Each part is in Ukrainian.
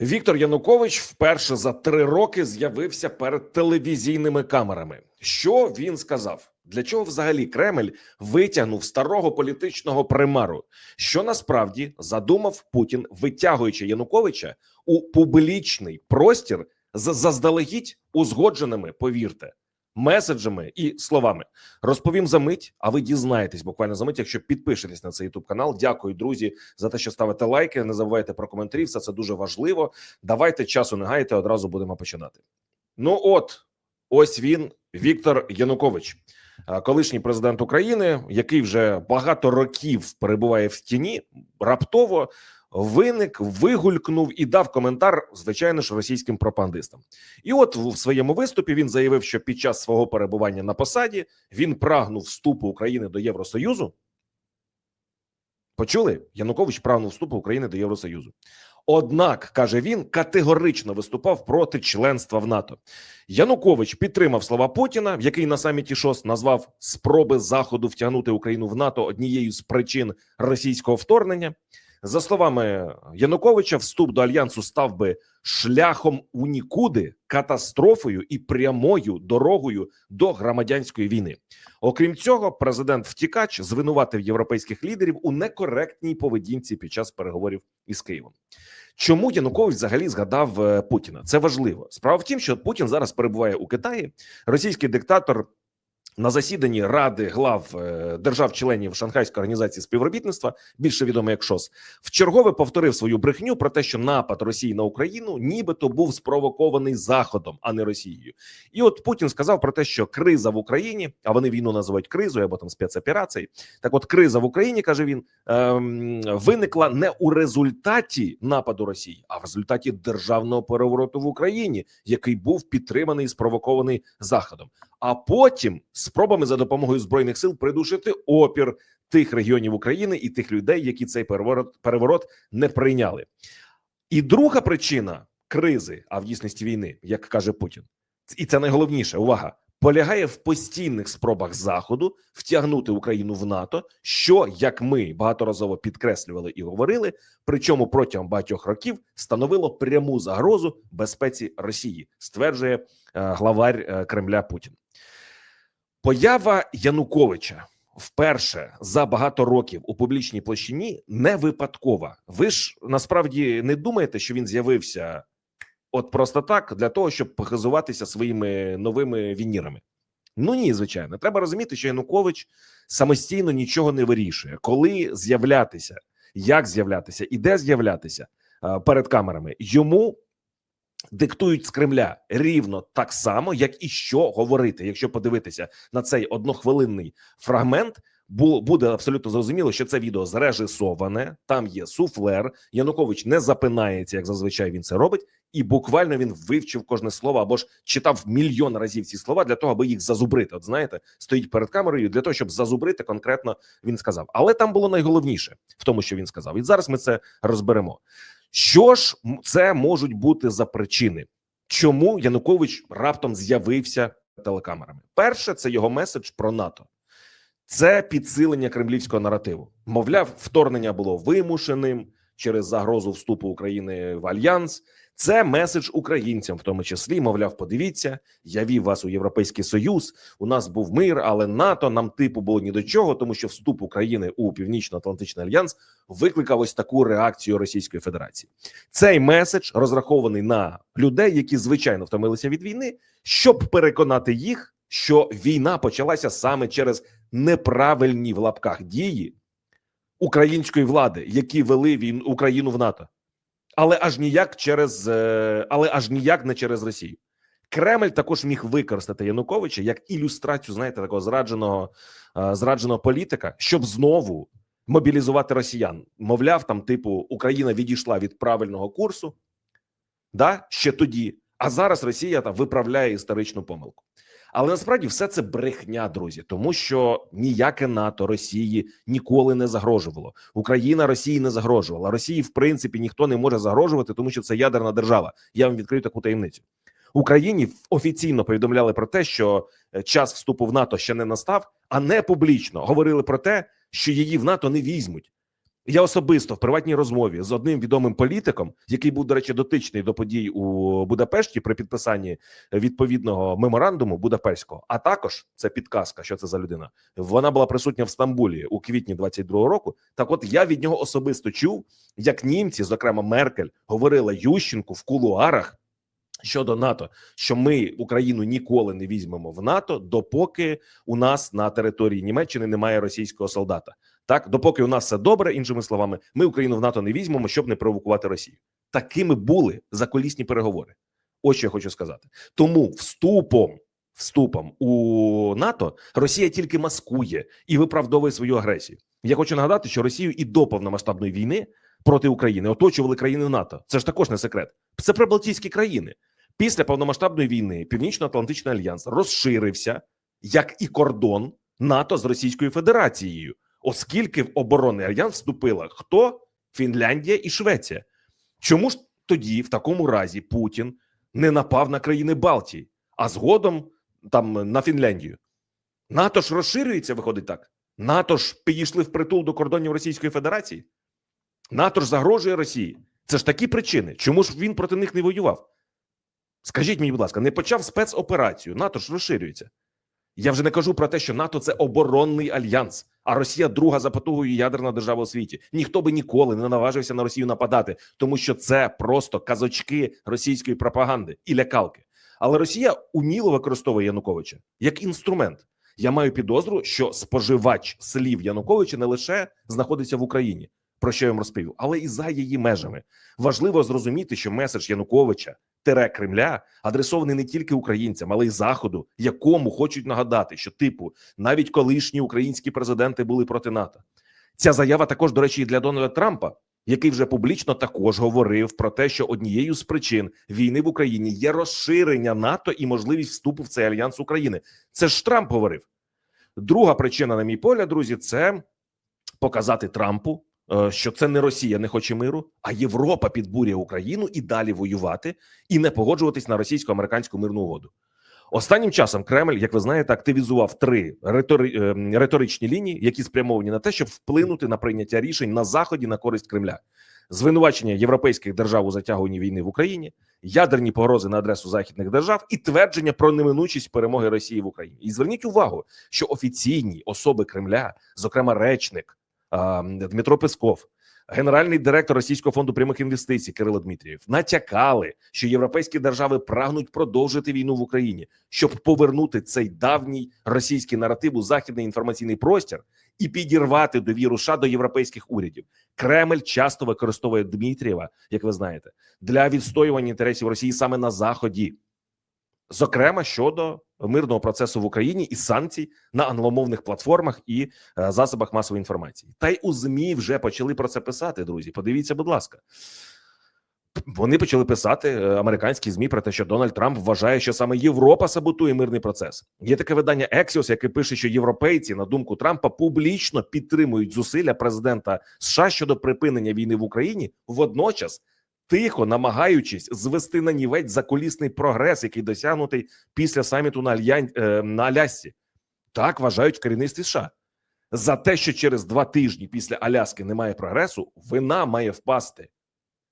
Віктор Янукович вперше за три роки з'явився перед телевізійними камерами. Що він сказав? Для чого взагалі Кремль витягнув старого політичного примару? Що насправді задумав Путін, витягуючи Януковича у публічний простір з заздалегідь узгодженими, повірте, меседжами і словами? Розповім за мить, а ви дізнаєтесь буквально за мить, якщо підпишетесь на цей youtube канал. Дякую, друзі, за те, що ставите лайки. Не забувайте про коментарі. Все це дуже важливо. Давайте часу не гайте, одразу будемо починати. Ну, от ось він, Віктор Янукович, колишній президент України, який вже багато років перебуває в тіні, раптово виник, вигулькнув і дав коментар, звичайно ж, російським пропагандистам. І от в своєму виступі він заявив, що під час свого перебування на посаді він прагнув вступу України до Євросоюзу. Почули? Янукович прагнув вступу України до Євросоюзу. Однак, каже він, категорично виступав проти членства в НАТО. Янукович підтримав слова Путіна, який на саміті ШОС назвав спроби Заходу втягнути Україну в НАТО однією з причин російського вторгнення. За словами Януковича, вступ до альянсу став би шляхом у нікуди, катастрофою і прямою дорогою до громадянської війни. Окрім цього, президент втікач звинуватив європейських лідерів у некоректній поведінці під час переговорів із Києвом. Чому Янукович взагалі згадав е, Путіна? Це важливо. Справа в тім, що Путін зараз перебуває у Китаї. Російський диктатор на засіданні Ради глав е, держав-членів Шанхайської організації співробітництва, більше відомо як ШОС, вчергове повторив свою брехню про те, що напад Росії на Україну нібито був спровокований Заходом, а не Росією. І от Путін сказав про те, що криза в Україні, а вони війну називають кризою або там спецоперацією. Так, от криза в Україні каже він ем, виникла не у результаті нападу Росії, а в результаті державного перевороту в Україні, який був підтриманий і спровокований Заходом. А потім спробами за допомогою збройних сил придушити опір тих регіонів України і тих людей, які цей переворот переворот не прийняли. І друга причина кризи, а в дійсності війни, як каже Путін, і це найголовніше увага. Полягає в постійних спробах заходу втягнути Україну в НАТО, що як ми багаторазово підкреслювали і говорили, причому протягом багатьох років становило пряму загрозу безпеці Росії, стверджує е, главарь е, Кремля Путін. Поява Януковича вперше за багато років у публічній площині не випадкова. Ви ж насправді не думаєте, що він з'явився от просто так для того, щоб похизуватися своїми новими вінірами? Ну ні, звичайно, треба розуміти, що Янукович самостійно нічого не вирішує, коли з'являтися, як з'являтися і де з'являтися е, перед камерами. Йому диктують з Кремля рівно так само, як і що говорити. Якщо подивитися на цей однохвилинний фрагмент, буде абсолютно зрозуміло, що це відео зрежисоване. Там є суфлер. Янукович не запинається, як зазвичай він це робить, і буквально він вивчив кожне слово або ж читав мільйон разів ці слова для того, аби їх зазубрити. От знаєте, стоїть перед камерою для того, щоб зазубрити конкретно. Він сказав, але там було найголовніше в тому, що він сказав. І зараз ми це розберемо. Що ж це можуть бути за причини, чому Янукович раптом з'явився телекамерами? Перше, це його меседж про НАТО, це підсилення кремлівського наративу. Мовляв, вторгнення було вимушеним через загрозу вступу України в альянс. Це меседж українцям, в тому числі, мовляв, подивіться, я вів вас у Європейський Союз. У нас був мир, але НАТО нам типу було ні до чого, тому що вступ України у Північно-Атлантичний альянс викликав ось таку реакцію Російської Федерації. Цей меседж розрахований на людей, які звичайно втомилися від війни, щоб переконати їх, що війна почалася саме через неправильні в лапках дії української влади, які вели він Україну в НАТО, але аж ніяк через, е, але аж ніяк не через Росію. Кремль також міг використати Януковича як ілюстрацію, знаєте, такого зрадженого е, зрадженого політика, щоб знову мобілізувати росіян. Мовляв, там, типу, Україна відійшла від правильного курсу, да, ще тоді. А зараз Росія там виправляє історичну помилку. Але насправді все це брехня, друзі, тому що ніяке НАТО Росії ніколи не загрожувало. Україна Росії не загрожувала. Росії, в принципі, ніхто не може загрожувати, тому що це ядерна держава. Я вам відкрию таку таємницю. Україні офіційно повідомляли про те, що е, час вступу в НАТО ще не настав, а не публічно говорили про те, що її в НАТО не візьмуть. Я особисто в приватній розмові з одним відомим політиком, який був, до речі, дотичний до подій у Будапешті при підписанні відповідного меморандуму Будапештського, а також це підказка, що це за людина. Вона була присутня в Стамбулі у квітні 22-го року. Так, от я від нього особисто чув, як німці, зокрема Меркель, говорила Ющенку в кулуарах щодо НАТО, що ми Україну ніколи не візьмемо в НАТО, допоки у нас на території Німеччини немає російського солдата. Так, допоки у нас все добре, іншими словами, ми Україну в НАТО не візьмемо, щоб не провокувати Росію. Такими були заколісні переговори. Ось що я хочу сказати. Тому вступом, вступом у НАТО Росія тільки маскує і виправдовує свою агресію. Я хочу нагадати, що Росію і до повномасштабної війни проти України оточували країни НАТО. Це ж також не секрет. Це прибалтійські країни. Після повномасштабної війни Північно-Атлантичний альянс розширився як і кордон НАТО з Російською Федерацією, оскільки в оборонний альянс вступила хто Фінляндія і Швеція. Чому ж тоді, в такому разі, Путін не напав на країни Балтії, а згодом там на Фінляндію? НАТО ж розширюється, виходить так. НАТО ж підійшли в притул до кордонів Російської Федерації. НАТО ж загрожує Росії. Це ж такі причини. Чому ж він проти них не воював? Скажіть мені, будь ласка, не почав спецоперацію? НАТО ж розширюється. Я вже не кажу про те, що НАТО це оборонний альянс, а Росія друга за потугою ядерна держава у світі. Ніхто би ніколи не наважився на Росію нападати, тому що це просто казочки російської пропаганди і лякалки. Але Росія уміло використовує Януковича як інструмент. Я маю підозру, що споживач слів Януковича не лише знаходиться в Україні, про що я вам розповів, але і за її межами. Важливо зрозуміти, що меседж Януковича тере Кремля адресований не тільки українцям, але й заходу, якому хочуть нагадати, що типу навіть колишні українські президенти були проти НАТО. Ця заява також, до речі, і для Дональда Трампа, який вже публічно також говорив про те, що однією з причин війни в Україні є розширення НАТО і можливість вступу в цей альянс України. Це ж Трамп говорив. Друга причина, на мій погляд, друзі, це показати Трампу, що це не Росія не хоче миру, а Європа підбурює Україну і далі воювати і не погоджуватись на російсько-американську мирну угоду. Останнім часом Кремль, як ви знаєте, активізував три ritори- е, риторичні лінії, які спрямовані на те, щоб вплинути на прийняття рішень на заході на користь Кремля. Звинувачення європейських держав у затягуванні війни в Україні, ядерні погрози на адресу західних держав і твердження про неминучість перемоги Росії в Україні. І зверніть увагу, що офіційні особи Кремля, зокрема речник Дмитро Песков, генеральний директор Російського фонду прямих інвестицій Кирило Дмитрієв, натякали, що європейські держави прагнуть продовжити війну в Україні, щоб повернути цей давній російський наратив у західний інформаційний простір і підірвати довіру США до європейських урядів. Кремль часто використовує Дмитрієва, як ви знаєте, для відстоювання інтересів Росії саме на заході, зокрема щодо мирного процесу в Україні і санкцій на англомовних платформах і е, засобах масової інформації. Та й у змі вже почали про це писати. Друзі, подивіться, будь ласка. Вони почали писати е, американські змі про те, що Дональд Трамп вважає, що саме Європа саботує мирний процес. Є таке видання Axios, яке пише, що європейці, на думку Трампа, публічно підтримують зусилля президента США щодо припинення війни в Україні, водночас тихо намагаючись звести на нівець заколісний прогрес, який досягнутий після саміту на Альян... е, на Алясці. Так вважають керівництві США. За те, що через два тижні після Аляски немає прогресу, вина має впасти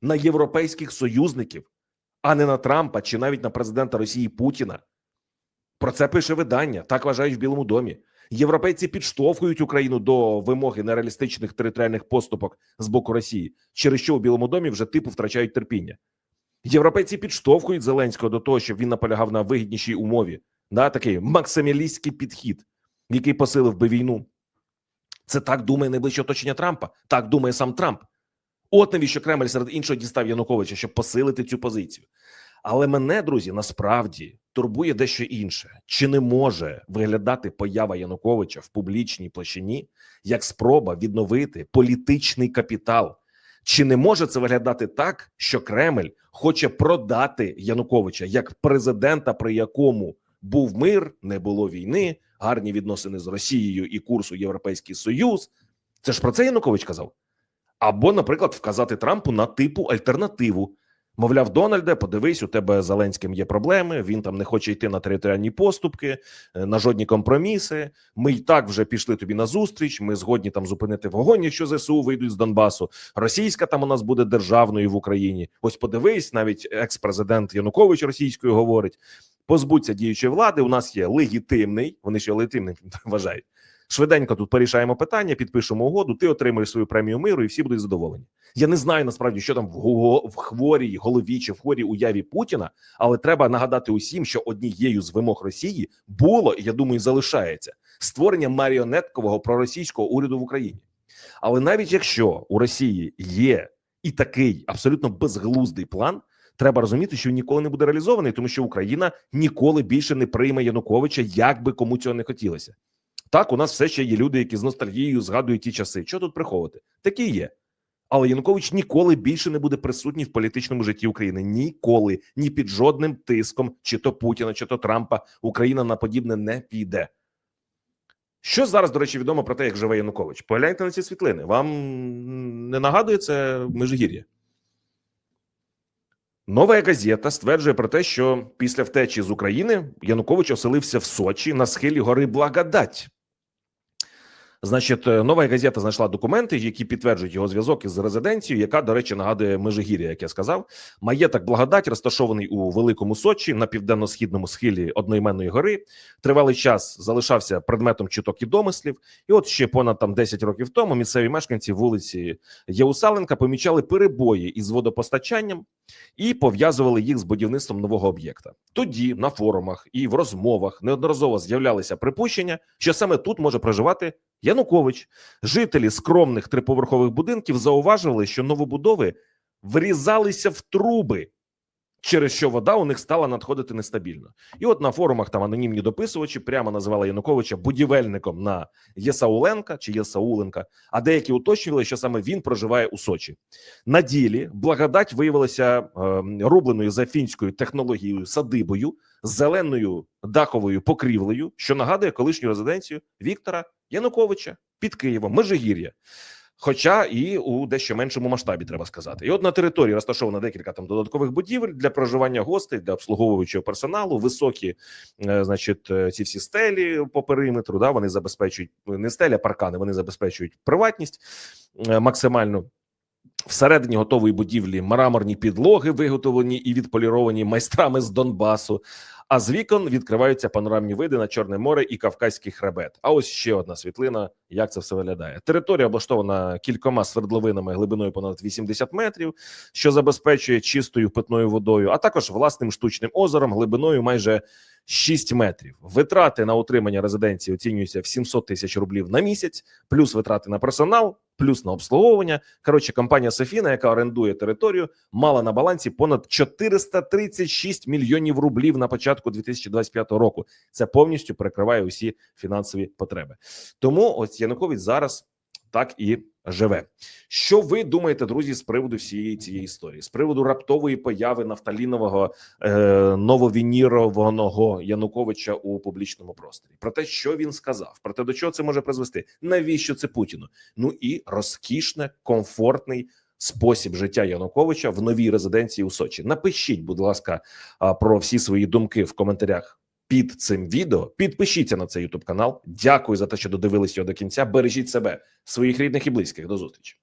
на європейських союзників, а не на Трампа чи навіть на президента Росії Путіна. Про це пише видання. Так вважають в Білому домі. Європейці підштовхують Україну до вимоги нереалістичних територіальних поступок з боку Росії, через що у Білому домі вже типу втрачають терпіння. Європейці підштовхують Зеленського до того, щоб він наполягав на вигіднішій умові. Да, такий максималістський підхід, який посилив би війну. Це так думає найближче оточення Трампа. Так думає сам Трамп. От навіщо Кремль серед іншого дістав Януковича, щоб посилити цю позицію. Але мене, друзі, насправді турбує дещо інше: чи не може виглядати поява Януковича в публічній площині як спроба відновити політичний капітал? Чи не може це виглядати так, що Кремль хоче продати Януковича як президента, при якому був мир, не було війни, гарні відносини з Росією і курсу Європейський Союз? Це ж про це Янукович казав. Або, наприклад, вказати Трампу на типу альтернативу Мовляв, Дональде, подивись, у тебе з Зеленським є проблеми. Він там не хоче йти на територіальні поступки, е, на жодні компроміси. Ми й так вже пішли тобі на зустріч. Ми згодні там зупинити вогонь, якщо ЗСУ вийдуть з Донбасу. Російська там у нас буде державною в Україні. Ось подивись, навіть екс-президент Янукович російською говорить: позбудься діючої влади. У нас є легітимний. Вони ще легітимним вважають. Швиденько тут порішаємо питання, підпишемо угоду. Ти отримаєш свою премію миру, і всі будуть задоволені. Я не знаю насправді, що там в, го- в хворій голові чи в хворій уяві Путіна, але треба нагадати усім, що однією з вимог Росії було, і я думаю, залишається створення маріонеткового проросійського уряду в Україні. Але навіть якщо у Росії є і такий абсолютно безглуздий план, треба розуміти, що він ніколи не буде реалізований, тому що Україна ніколи більше не прийме Януковича, як би кому цього не хотілося. Так, у нас все ще є люди, які з ностальгією згадують ті часи. Що тут приховувати? Такі є. Але Янукович ніколи більше не буде присутній в політичному житті України. Ніколи, ні під жодним тиском, чи то Путіна, чи то Трампа, Україна на подібне не піде. Що зараз, до речі, відомо про те, як живе Янукович? Погляньте на ці світлини. Вам не нагадує це Межигір'я? Нова газета стверджує про те, що після втечі з України Янукович оселився в Сочі на схилі гори Благодать. Значить, е, нова газета знайшла документи, які підтверджують його зв'язок із резиденцією, яка, до речі, нагадує Межигір'я, як я сказав. Маєток Благодать розташований у великому Сочі на південно-східному схилі одноіменної гори. Тривалий час залишався предметом чуток і домислів. І от ще понад там 10 років тому місцеві мешканці вулиці Єусаленка помічали перебої із водопостачанням і пов'язували їх з будівництвом нового об'єкта. Тоді на форумах і в розмовах неодноразово з'являлися припущення, що саме тут може проживати Янукович. Жителі скромних триповерхових будинків зауважували, що новобудови врізалися в труби, через що вода у них стала надходити нестабільно. І от на форумах там анонімні дописувачі прямо називали Януковича будівельником на Єсауленка чи Єсауленка, а деякі уточнювали, що саме він проживає у Сочі. На ділі благодать виявилася е, рубленою за фінською технологією садибою з зеленою даховою покрівлею, що нагадує колишню резиденцію Віктора Януковича під Києвом, Межигір'я. Хоча і у дещо меншому масштабі треба сказати, і от на території розташовано декілька там додаткових будівель для проживання гостей, для обслуговуючого персоналу, високі, е, значить, е, ці всі стелі по периметру. Да, вони забезпечують не стеля, паркани. Вони забезпечують приватність максимально. максимальну. Всередині готової будівлі мраморні підлоги виготовлені і відполіровані майстрами з Донбасу. А з вікон відкриваються панорамні види на Чорне море і Кавказький хребет. А ось ще одна світлина, як це все виглядає. Територія облаштована кількома свердловинами глибиною понад 80 метрів, що забезпечує чистою питною водою, а також власним штучним озером глибиною майже 6 метрів. Витрати на утримання резиденції оцінюються в 700 тисяч рублів на місяць, плюс витрати на персонал, плюс на обслуговування. Коротше, компанія Софіна, яка орендує територію, мала на балансі понад 436 мільйонів рублів на початку 2025 року. Це повністю перекриває усі фінансові потреби. Тому ось Янукович зараз так і живе. Що ви думаєте, друзі, з приводу всієї цієї історії? З приводу раптової появи нафталінового е, нововінірованого Януковича у публічному просторі? Про те, що він сказав, про те, до чого це може призвести, навіщо це Путіну? Ну і розкішне, комфортний. Спосіб життя Януковича в новій резиденції у Сочі. Напишіть, будь ласка, про всі свої думки в коментарях під цим відео. Підпишіться на цей YouTube канал. Дякую за те, що додивились його до кінця. Бережіть себе, своїх рідних і близьких. До зустрічі.